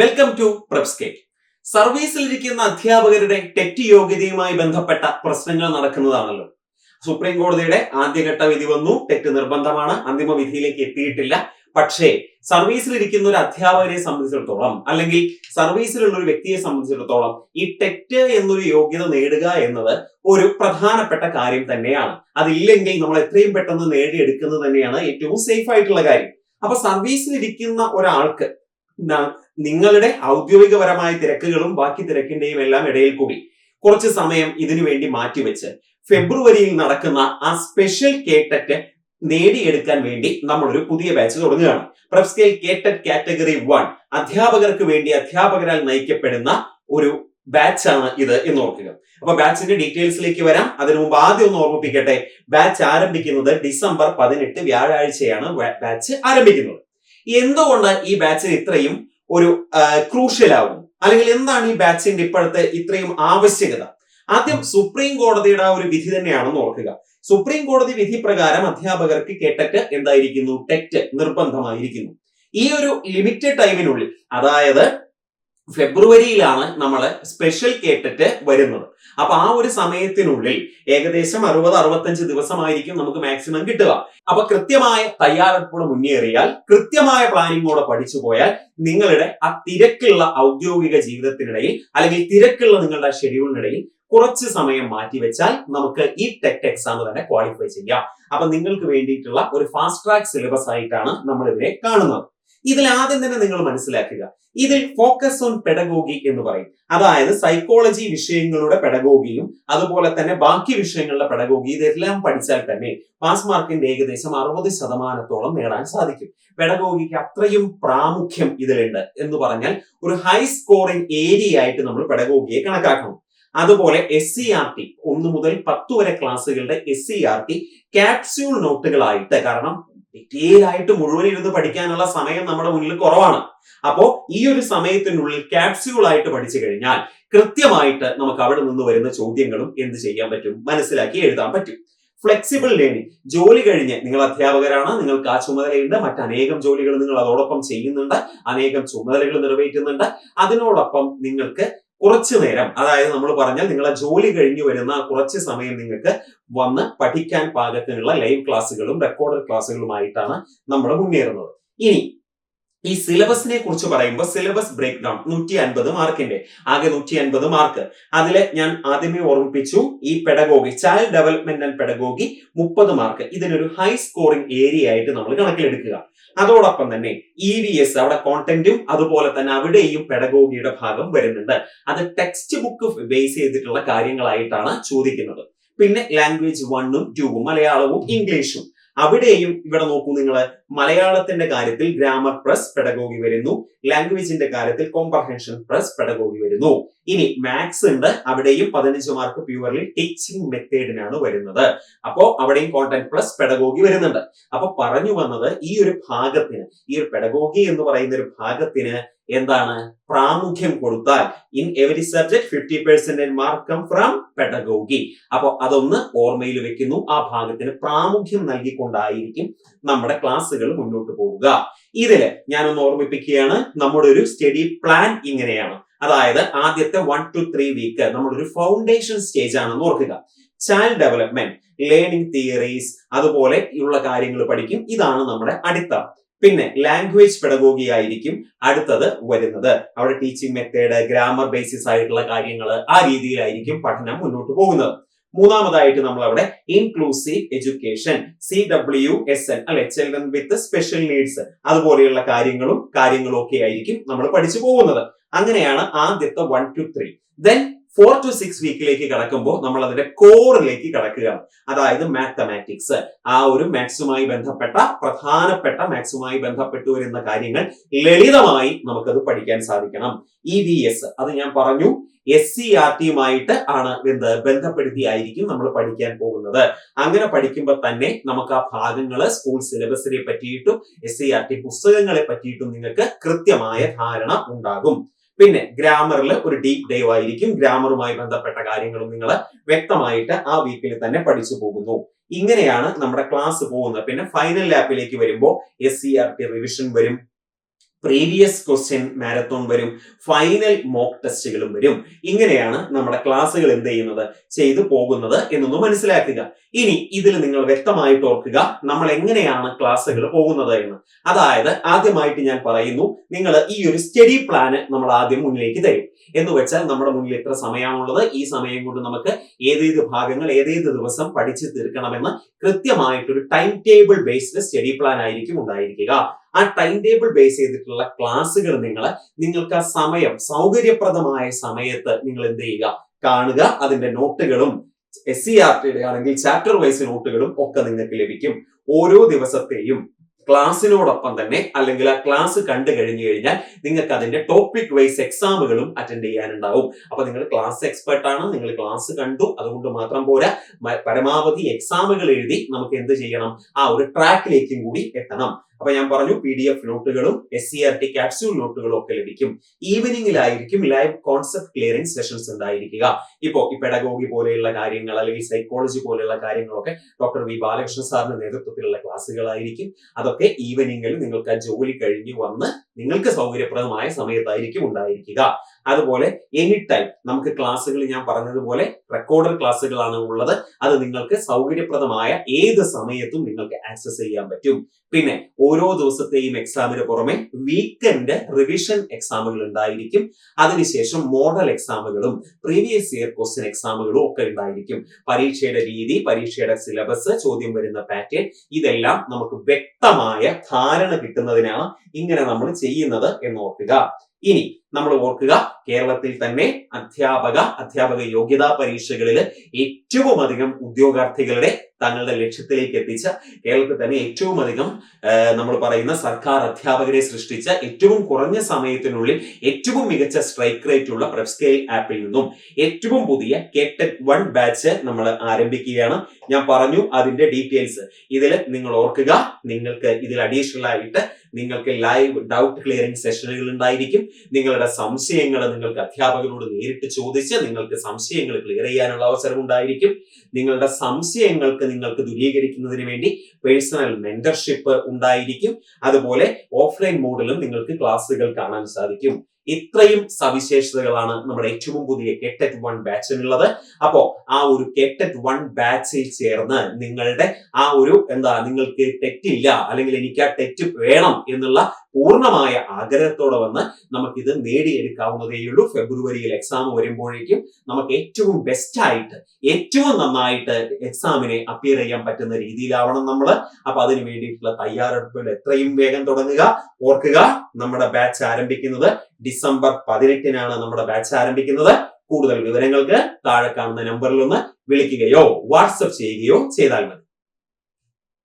Welcome to പ്രബ്സ്കേറ്റ് സർവീസിലിരിക്കുന്ന അധ്യാപകരുടെ TET യോഗ്യതയുമായി ബന്ധപ്പെട്ട പ്രശ്നങ്ങൾ നടക്കുന്നതാണല്ലോ. സുപ്രീം കോടതിയുടെ ആദ്യഘട്ട വിധി വന്നു. തെറ്റ് നിർബന്ധമാണ്. അന്തിമ വിധിയിലേക്ക് എത്തിയിട്ടില്ല. പക്ഷേ സർവീസിലിരിക്കുന്ന ഒരു അധ്യാപകരെ സംബന്ധിച്ചിടത്തോളം അല്ലെങ്കിൽ സർവീസിലുള്ള ഒരു വ്യക്തിയെ സംബന്ധിച്ചിടത്തോളം ഈ ടെറ്റ് എന്നൊരു യോഗ്യത നേടുക എന്നത് ഒരു പ്രധാനപ്പെട്ട കാര്യം തന്നെയാണ്. അതില്ലെങ്കിൽ നമ്മൾ എത്രയും പെട്ടെന്ന് നേടിയെടുക്കുന്നത് തന്നെയാണ് ഏറ്റവും സേഫ് ആയിട്ടുള്ള കാര്യം. അപ്പൊ സർവീസിലിരിക്കുന്ന ഒരാൾക്ക് നിങ്ങളുടെ ഔദ്യോഗികപരമായ തിരക്കുകളും ബാക്കി തിരക്കിന്റെയും എല്ലാം ഇടയിൽ കൂടി കുറച്ച് സമയം ഇതിനു വേണ്ടി മാറ്റിവെച്ച് ഫെബ്രുവരിയിൽ നടക്കുന്ന ആ സ്പെഷ്യൽ കേട്ടറ്റ് നേടിയെടുക്കാൻ വേണ്ടി നമ്മളൊരു പുതിയ ബാച്ച് തുടങ്ങുകയാണ്. പ്രബ്സ്കേൽ കേട്ടറ്റ് കാറ്റഗറി വൺ അധ്യാപകർക്ക് വേണ്ടി അധ്യാപകരാൽ നയിക്കപ്പെടുന്ന ഒരു ബാച്ചാണ് ഇത് എന്ന് ഓർക്കുക. അപ്പൊ ബാച്ചിന്റെ ഡീറ്റെയിൽസിലേക്ക് വരാം. അതിനു മുമ്പ് ആദ്യം ഒന്ന് ഓർമ്മിപ്പിക്കട്ടെ. ബാച്ച് ആരംഭിക്കുന്നത് ഡിസംബർ പതിനെട്ട് വ്യാഴാഴ്ചയാണ് ബാച്ച് ആരംഭിക്കുന്നത്. എന്തുകൊണ്ട് ഈ ബാച്ചിന് ഇത്രയും ഒരു ക്രൂഷ്യൽ ആവുന്നു അല്ലെങ്കിൽ എന്താണ് ഈ ബാച്ചിന്റെ ഇപ്പോഴത്തെ ഇത്രയും ആവശ്യകത? ആദ്യം സുപ്രീം കോടതിയുടെ ആ ഒരു വിധി തന്നെയാണെന്ന് ഓർക്കുക. സുപ്രീം കോടതി വിധി പ്രകാരം അധ്യാപകർക്ക് കേട്ടറ്റ് എന്തായിരിക്കുന്നു? ടെറ്റ് നിർബന്ധമായിരിക്കുന്നു. ഈ ഒരു ലിമിറ്റഡ് ടൈമിനുള്ളിൽ അതായത് ഫെബ്രുവരിയിലാണ് നമ്മൾ സ്പെഷ്യൽ കേട്ടിട്ട് വരുന്നത്. അപ്പൊ ആ ഒരു സമയത്തിനുള്ളിൽ ഏകദേശം അറുപത് അറുപത്തഞ്ച് ദിവസമായിരിക്കും നമുക്ക് മാക്സിമം കിട്ടുക. അപ്പൊ കൃത്യമായ തയ്യാറെടുപ്പോടെ മുന്നേറിയാൽ കൃത്യമായ പ്ലാനിങ്ങോടെ പഠിച്ചു പോയാൽ നിങ്ങളുടെ ആ തിരക്കുള്ള ഔദ്യോഗിക ജീവിതത്തിനിടയിൽ അല്ലെങ്കിൽ തിരക്കുള്ള നിങ്ങളുടെ ഷെഡ്യൂളിനിടയിൽ കുറച്ച് സമയം മാറ്റിവെച്ചാൽ നമുക്ക് ഈ ടെക് എക്സാം തന്നെ ക്വാളിഫൈ ചെയ്യാം. അപ്പൊ നിങ്ങൾക്ക് വേണ്ടിയിട്ടുള്ള ഒരു ഫാസ്റ്റ് ട്രാക്ക് സിലബസ് ആയിട്ടാണ് നമ്മൾ ഇതിനെ കാണുന്നത്. ഇതിൽ ആദ്യം തന്നെ നിങ്ങൾ മനസ്സിലാക്കുക. ഇതിൽ ഫോക്കസ് ഓൺ പെഡഗോഗി എന്ന് പറയും. അതായത് സൈക്കോളജി വിഷയങ്ങളുടെ പെഡഗോഗിയും അതുപോലെ തന്നെ ബാക്കി വിഷയങ്ങളുടെ പെഡഗോഗി ഇതെല്ലാം പഠിച്ചാൽ തന്നെ പാസ് മാർക്കിന്റെ ഏകദേശം അറുപത് ശതമാനത്തോളം നേടാൻ സാധിക്കും. പെഡഗോഗിക്ക് അത്രയും പ്രാമുഖ്യം ഇതിലുണ്ട് എന്ന് പറഞ്ഞാൽ ഒരു ഹൈ സ്കോറിംഗ് ഏരിയ ആയിട്ട് നമ്മൾ പെഡഗോഗിയെ കണക്കാക്കണം. അതുപോലെ എസ് സി ആർ ടി ഒന്ന് മുതൽ പത്ത് വരെ ക്ലാസ്സുകളുടെ S C R T capsule നോട്ടുകളായിട്ട് കാരണം ഡീറ്റെയിൽ ആയിട്ട് മുഴുവൻ ഇരുന്ന് പഠിക്കാനുള്ള സമയം നമ്മുടെ മുന്നിൽ കുറവാണ്. അപ്പോ ഈ ഒരു സമയത്തിനുള്ളിൽ ക്യാപ്സ്യൂൾ ആയിട്ട് പഠിച്ചു കഴിഞ്ഞാൽ കൃത്യമായിട്ട് നമുക്ക് അവിടെ നിന്ന് വരുന്ന ചോദ്യങ്ങളും എന്ത് ചെയ്യാൻ പറ്റും? മനസ്സിലാക്കി എഴുതാൻ പറ്റും. ഫ്ലെക്സിബിൾ ലേണിംഗ് ജോലി കഴിഞ്ഞ് നിങ്ങൾ അധ്യാപകരാണ് നിങ്ങൾക്ക് ആ ചുമതലയുണ്ട്. മറ്റനേകം ജോലികൾ നിങ്ങൾ അതോടൊപ്പം ചെയ്യുന്നുണ്ട് അനേകം ചുമതലകൾ നിറവേറ്റുന്നുണ്ട്. അതിനോടൊപ്പം നിങ്ങൾക്ക് കുറച്ചു നേരം അതായത് നമ്മൾ പറഞ്ഞാൽ നിങ്ങളെ ജോലി കഴിഞ്ഞു വരുന്ന കുറച്ച് സമയം നിങ്ങൾക്ക് വന്ന് പഠിക്കാൻ പാകത്തിനുള്ള ലൈവ് ക്ലാസ്സുകളും റെക്കോർഡഡ് ക്ലാസ്സുകളുമായിട്ടാണ് നമ്മൾ മുന്നേറുന്നത്. ഇനി ഈ സിലബസിനെ കുറിച്ച് പറയുമ്പോൾ സിലബസ് ബ്രേക്ക് ഡൗൺ നൂറ്റി അൻപത് മാർക്കിന്റെ ആകെ നൂറ്റി അൻപത് മാർക്ക് അതിൽ ഞാൻ ആദ്യമേ ഓർമ്മിപ്പിച്ചു ഈ pedagogy child development and pedagogy മുപ്പത് മാർക്ക് ഇതിനൊരു ഹൈ സ്കോറിംഗ് ഏരിയ ആയിട്ട് നമ്മൾ കണക്കിലെടുക്കുക. അതോടൊപ്പം തന്നെ ഇ വി എസ് അവിടെ കോണ്ടന്റും അതുപോലെ തന്നെ അവിടെയും പെഡഗോഗിയുടെ ഭാഗം വരുന്നുണ്ട്. അത് ടെക്സ്റ്റ് ബുക്ക് ബേസ് ചെയ്തിട്ടുള്ള കാര്യങ്ങളായിട്ടാണ് ചോദിക്കുന്നത്. പിന്നെ ലാംഗ്വേജ് വണ്ണും ടൂവും മലയാളവും ഇംഗ്ലീഷും അവിടെയും ഇവിടെ നോക്കൂ നിങ്ങൾ മലയാളത്തിന്റെ കാര്യത്തിൽ ഗ്രാമർ പ്രസ് പെഡഗോഗി വരുന്നു. ലാംഗ്വേജിന്റെ കാര്യത്തിൽ കോംപ്രഹെൻഷൻ പ്രസ് പെഡഗോഗി വരുന്നു. ഇനി മാത്സ് ഉണ്ട്. അവിടെയും പതിനഞ്ച് മാർക്ക് പ്യുവർലി ടീച്ചിങ് മെത്തേഡിനാണ് വരുന്നത്. അപ്പോ അവിടെയും കോണ്ടന്റ് പ്ലസ് പെഡഗോഗി വരുന്നുണ്ട്. അപ്പൊ പറഞ്ഞു വന്നത് ഈ ഒരു ഭാഗത്തിന് ഈ ഒരു പെഡഗോഗി എന്ന് പറയുന്ന ഒരു ഭാഗത്തിന് എന്താണ്? പ്രാമുഖ്യം കൊടുത്താൽ in every subject fifty percentage mark come from pedagogy അപ്പൊ അതൊന്ന് ഓർമ്മയിൽ വെക്കുന്നു. ആ ഭാഗത്തിന് പ്രാമുഖ്യം നൽകിക്കൊണ്ടായിരിക്കും നമ്മുടെ ക്ലാസ്സുകൾ മുന്നോട്ട് പോവുക. ഇതിൽ ഞാനൊന്ന് ഓർമ്മിപ്പിക്കുകയാണ്. നമ്മുടെ ഒരു സ്റ്റഡി പ്ലാൻ ഇങ്ങനെയാണ്. അതായത് ആദ്യത്തെ വൺ ടു ത്രീ വീക്ക് ഒരു ഫൗണ്ടേഷൻ സ്റ്റേജ് ആണെന്ന് ഓർക്കുക. ചൈൽഡ് ഡെവലപ്മെന്റ് ലേണിംഗ് തിയറീസ് അതുപോലെ ഉള്ള കാര്യങ്ങൾ പഠിക്കും. ഇതാണ് നമ്മുടെ അടിത്തറ. പിന്നെ ലാംഗ്വേജ് പെഡഗോഗി ആയിരിക്കും അടുത്തത് വരുന്നത്. അവിടെ ടീച്ചിങ് മെത്തേഡ് ഗ്രാമർ ബേസിസ് ആയിട്ടുള്ള കാര്യങ്ങൾ ആ രീതിയിലായിരിക്കും പഠനം മുന്നോട്ട് പോകുന്നത്. മൂന്നാമതായിട്ട് നമ്മൾ അവിടെ inclusive education C W S N അല്ലെ ചിൽഡ്രൻ വിത്ത് സ്പെഷ്യൽ നീഡ്സ് അതുപോലെയുള്ള കാര്യങ്ങളും കാര്യങ്ങളും ഒക്കെ ആയിരിക്കും നമ്മൾ പഠിച്ചു പോകുന്നത്. അങ്ങനെയാണ് ആദ്യത്തെ one two three then four to six വീക്കിലേക്ക് കടക്കുമ്പോൾ നമ്മൾ അതിന്റെ കോറിലേക്ക് കടക്കുകയാണ്. അതായത് മാത്തമാറ്റിക്സ് ആ ഒരു മാത്സുമായി ബന്ധപ്പെട്ട പ്രധാനപ്പെട്ട മാത്സുമായി ബന്ധപ്പെട്ടു വരുന്ന കാര്യങ്ങൾ ലളിതമായി നമുക്കത് പഠിക്കാൻ സാധിക്കണം. ഇ വി എസ് അത് ഞാൻ പറഞ്ഞു എസ് സി ആർ ടിയുമായിട്ട് ആണ് എന്ത് ബന്ധപ്പെടുത്തിയായിരിക്കും നമ്മൾ പഠിക്കാൻ പോകുന്നത്. അങ്ങനെ പഠിക്കുമ്പോൾ തന്നെ നമുക്ക് ആ ഭാഗങ്ങൾ സ്കൂൾ സിലബസിനെ പറ്റിയിട്ടും എസ് സി ആർ ടി പുസ്തകങ്ങളെ പറ്റിയിട്ടും നിങ്ങൾക്ക് കൃത്യമായ ധാരണ ഉണ്ടാകും. പിന്നെ ഗ്രാമറിൽ ഒരു ഡീപ് ഡൈവ് ആയിരിക്കും. ഗ്രാമറുമായി ബന്ധപ്പെട്ട കാര്യങ്ങളും നിങ്ങൾ വ്യക്തമായിട്ട് ആ വീക്കിൽ തന്നെ പഠിച്ചു പോകുന്നു. ഇങ്ങനെയാണ് നമ്മുടെ ക്ലാസ് പോകുന്നത്. പിന്നെ ഫൈനൽ ലാപ്പിലേക്ക് വരുമ്പോൾ S C R T revision വരും. പ്രീവിയസ് ക്വസ്റ്റ്യൻ മാരത്തോൺ വരും ഫൈനൽ മോക്ക് ടെസ്റ്റുകളും വരും. ഇങ്ങനെയാണ് നമ്മുടെ ക്ലാസ്സുകൾ എന്ത് ചെയ്യുന്നത്? ചെയ്തു പോകുന്നത് എന്നൊന്ന് മനസ്സിലാക്കുക. ഇനി ഇതിൽ നിങ്ങൾ വ്യക്തമായിട്ട് ഓർക്കുക നമ്മൾ എങ്ങനെയാണ് ക്ലാസ്സുകൾ പോകുന്നത് എന്ന്. അതായത് ആദ്യമായിട്ട് ഞാൻ പറയുന്നു നിങ്ങൾ ഈ ഒരു സ്റ്റഡി പ്ലാന് നമ്മൾ ആദ്യം മുന്നിലേക്ക് തരും. എന്ന് വെച്ചാൽ നമ്മുടെ മുന്നിൽ എത്ര സമയമാണുള്ളത് ഈ സമയം കൊണ്ട് നമുക്ക് ഏതേത് ഭാഗങ്ങൾ ഏതേത് ദിവസം പഠിച്ചു തീർക്കണമെന്ന് കൃത്യമായിട്ടൊരു time table based study plan ആയിരിക്കും ഉണ്ടായിരിക്കുക. ആ ടൈം ടേബിൾ ബേസ് ചെയ്തിട്ടുള്ള ക്ലാസ്സുകൾ നിങ്ങൾ നിങ്ങൾക്ക് ആ സമയം സൗകര്യപ്രദമായ സമയത്ത് നിങ്ങൾ എന്ത് ചെയ്യുക? കാണുക. അതിന്റെ നോട്ടുകളും എസ് സി ആർ ടിയുടെ ആണെങ്കിൽ ചാപ്റ്റർ വൈസ് നോട്ടുകളും ഒക്കെ നിങ്ങൾക്ക് ലഭിക്കും. ഓരോ ദിവസത്തെയും ക്ലാസ്സിനോടൊപ്പം തന്നെ അല്ലെങ്കിൽ ആ ക്ലാസ് കണ്ടു കഴിഞ്ഞു കഴിഞ്ഞാൽ നിങ്ങൾക്ക് അതിന്റെ ടോപ്പിക് വൈസ് എക്സാമുകളും അറ്റൻഡ് ചെയ്യാനുണ്ടാവും. അപ്പൊ നിങ്ങൾ ക്ലാസ് എക്സ്പെർട്ട് ആണ്. നിങ്ങൾ ക്ലാസ് കണ്ടു. അതുകൊണ്ട് മാത്രം പോരാ. പരമാവധി എക്സാമുകൾ എഴുതി നമുക്ക് എന്ത് ചെയ്യണം? ആ ഒരു ട്രാക്കിലേക്കും കൂടി എത്തണം. അപ്പൊ ഞാൻ പറഞ്ഞു P D F നോട്ടുകളും S C R T capsule നോട്ടുകളും ഒക്കെ ലഭിക്കും. ഈവനിങ്ങിലായിരിക്കും ലൈവ് കോൺസെപ്റ്റ് ക്ലിയറിംഗ് സെഷൻസ് ഉണ്ടായിരിക്കുക. ഇപ്പോ ഈ പെഡഗോഗി പോലെയുള്ള കാര്യങ്ങൾ അല്ലെങ്കിൽ സൈക്കോളജി പോലെയുള്ള കാര്യങ്ങളൊക്കെ ഡോക്ടർ വി ബാലകൃഷ്ണൻ സാറിന്റെ നേതൃത്വത്തിലുള്ള ക്ലാസ്സുകളായിരിക്കും. അതൊക്കെ ഈവനിങ്ങിൽ നിങ്ങൾക്ക് ആ ജോലി കഴിഞ്ഞ് വന്ന് നിങ്ങൾക്ക് സൗകര്യപ്രദമായ സമയത്തായിരിക്കും ഉണ്ടായിരിക്കുക. അതുപോലെ എനി ടൈം നമുക്ക് ക്ലാസ്സുകൾ ഞാൻ പറഞ്ഞതുപോലെ റെക്കോർഡഡ് ക്ലാസ്സുകളാണ് ഉള്ളത്. അത് നിങ്ങൾക്ക് സൗകര്യപ്രദമായ ഏത് സമയത്തും നിങ്ങൾക്ക് ആക്സസ് ചെയ്യാൻ പറ്റും. പിന്നെ ഓരോ ദിവസത്തെയും എക്സാമിന് പുറമെ വീക്കെൻഡ് റിവിഷൻ എക്സാമുകൾ ഉണ്ടായിരിക്കും. അതിനുശേഷം മോഡൽ എക്സാമുകളും പ്രീവിയസ് ഇയർ ക്വസ്റ്റ്യൻ എക്സാമുകളും ഒക്കെ ഉണ്ടായിരിക്കും. പരീക്ഷയുടെ രീതി പരീക്ഷയുടെ സിലബസ് ചോദ്യം വരുന്ന പാറ്റേൺ ഇതെല്ലാം നമുക്ക് വ്യക്തമായ ധാരണ കിട്ടുന്നതിനാണ് ഇങ്ങനെ നമ്മൾ ചെയ്യുന്നത്. എന്ന് ഓർക്കുക. ഇനി നമ്മൾ ഓർക്കുക കേരളത്തിൽ തന്നെ അധ്യാപക അധ്യാപക യോഗ്യതാ പരീക്ഷകളിൽ ഏറ്റവും അധികം ഉദ്യോഗാർത്ഥികളുടെ തങ്ങളുടെ ലക്ഷ്യത്തിലേക്ക് എത്തിച്ച കേരളത്തിൽ തന്നെ ഏറ്റവും അധികം നമ്മൾ പറയുന്ന സർക്കാർ അധ്യാപകരെ സൃഷ്ടിച്ച ഏറ്റവും കുറഞ്ഞ സമയത്തിനുള്ളിൽ ഏറ്റവും മികച്ച സ്ട്രൈക്ക് റേറ്റ് ഉള്ള സ്കെയിൽ ആപ്പിൽ നിന്നും ഏറ്റവും പുതിയ കെട്ടെക് വൺ ബാച്ച് നമ്മൾ ആരംഭിക്കുകയാണ്. ഞാൻ പറഞ്ഞു അതിന്റെ ഡീറ്റെയിൽസ്. ഇതിൽ നിങ്ങൾ ഓർക്കുക നിങ്ങൾക്ക് ഇതിൽ അഡീഷണൽ ആയിട്ട് നിങ്ങൾക്ക് ലൈവ് ഡൗട്ട് ക്ലിയറിംഗ് സെഷനുകൾ ഉണ്ടായിരിക്കും. നിങ്ങളുടെ സംശയങ്ങൾ നിങ്ങൾക്ക് അധ്യാപകരോട് നേരിട്ട് ചോദിച്ച് നിങ്ങൾക്ക് സംശയങ്ങൾ ക്ലിയർ ചെയ്യാനുള്ള അവസരം ഉണ്ടായിരിക്കും. നിങ്ങളുടെ സംശയങ്ങൾക്ക് നിങ്ങൾക്ക് ദുരീകരിക്കുന്നതിന് വേണ്ടി പേഴ്സണൽ മെന്റർഷിപ്പ് ഉണ്ടായിരിക്കും. അതുപോലെ ഓഫ്ലൈൻ മോഡിലും നിങ്ങൾക്ക് ക്ലാസ്സുകൾ കാണാൻ സാധിക്കും. ഇത്രയും സവിശേഷതകളാണ് നമ്മുടെ ഏറ്റവും പുതിയ കെറ്ററ്റ് വൺ ബാച്ചിനുള്ളത് അപ്പോ ആ ഒരു കെറ്ററ്റ് വൺ ബാച്ചിൽ ചേർന്ന് നിങ്ങളുടെ ആ ഒരു എന്താ നിങ്ങൾക്ക് തെറ്റില്ല അല്ലെങ്കിൽ എനിക്ക് ആ തെറ്റ് വേണം എന്നുള്ള പൂർണമായ ആഗ്രഹത്തോടെ വന്ന് നമുക്കിത് നേടിയെടുക്കാവുന്നതേയുള്ളൂ ഫെബ്രുവരിയിൽ എക്സാം വരുമ്പോഴേക്കും നമുക്ക് ഏറ്റവും ബെസ്റ്റ് ആയിട്ട് ഏറ്റവും നന്നായിട്ട് എക്സാമിനെ അപ്പിയർ ചെയ്യാൻ പറ്റുന്ന രീതിയിലാവണം നമ്മൾ അപ്പൊ അതിന് വേണ്ടിയിട്ടുള്ള തയ്യാറെടുപ്പുകൾ എത്രയും വേഗം തുടങ്ങുക ഓർക്കുക. നമ്മുടെ ബാച്ച് ആരംഭിക്കുന്നത് ഡിസംബർ പതിനെട്ടിനാണ് നമ്മുടെ ബാച്ച് ആരംഭിക്കുന്നത്. കൂടുതൽ വിവരങ്ങൾക്ക് താഴെ കാണുന്ന നമ്പറിൽ ഒന്ന് വിളിക്കുകയോ വാട്സപ്പ് ചെയ്യുകയോ ചെയ്താൽ മതി.